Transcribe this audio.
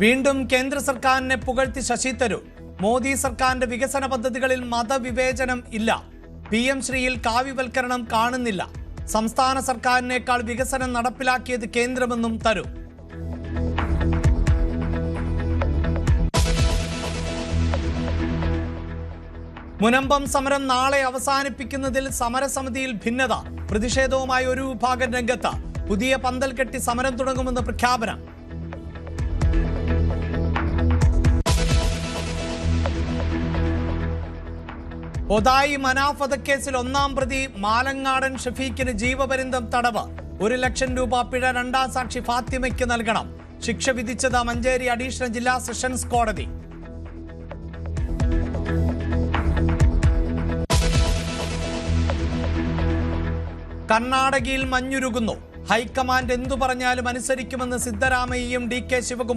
വീണ്ടും കേന്ദ്ര സർക്കാരിനെ പുകഴ്ത്തി ശശി തരൂർ. മോദി സർക്കാരിന്റെ വികസന പദ്ധതികളിൽ മതവിവേചനം ഇല്ല. പി എം ശ്രീയിൽ കാവ്യവൽക്കരണം കാണുന്നില്ല. സംസ്ഥാന സർക്കാരിനേക്കാൾ വികസനം നടപ്പിലാക്കിയത് കേന്ദ്രമെന്നും തരൂർ. മുനമ്പം സമരം നാളെ അവസാനിപ്പിക്കുന്നതിൽ സമരസമിതിയിൽ ഭിന്നത. പ്രതിഷേധവുമായി ഒരു വിഭാഗം രംഗത്ത്. പുതിയ പന്തൽ കെട്ടി സമരം തുടങ്ങുമെന്ന് പ്രഖ്യാപനം. ഒതായി മനാഫ് കേസിൽ ഒന്നാം പ്രതി മാലങ്ങാടൻ ഷഫീഖിന് ജീവപര്യന്തം തടവ്. ഒരു ലക്ഷം രൂപ പിഴ രണ്ടാം സാക്ഷി ഫാത്തിമയ്ക്ക് നൽകണം. ശിക്ഷ വിധിച്ചത് മഞ്ചേരി അഡീഷണൽ ജില്ലാ സെഷൻസ് കോടതി. കർണാടകയിൽ മഞ്ഞുരുകുന്നു. ഹൈക്കമാൻഡ് എന്തു പറഞ്ഞാലും അനുസരിക്കുമെന്ന് സിദ്ധരാമയ്യയും ഡി കെ ശിവകുമാർ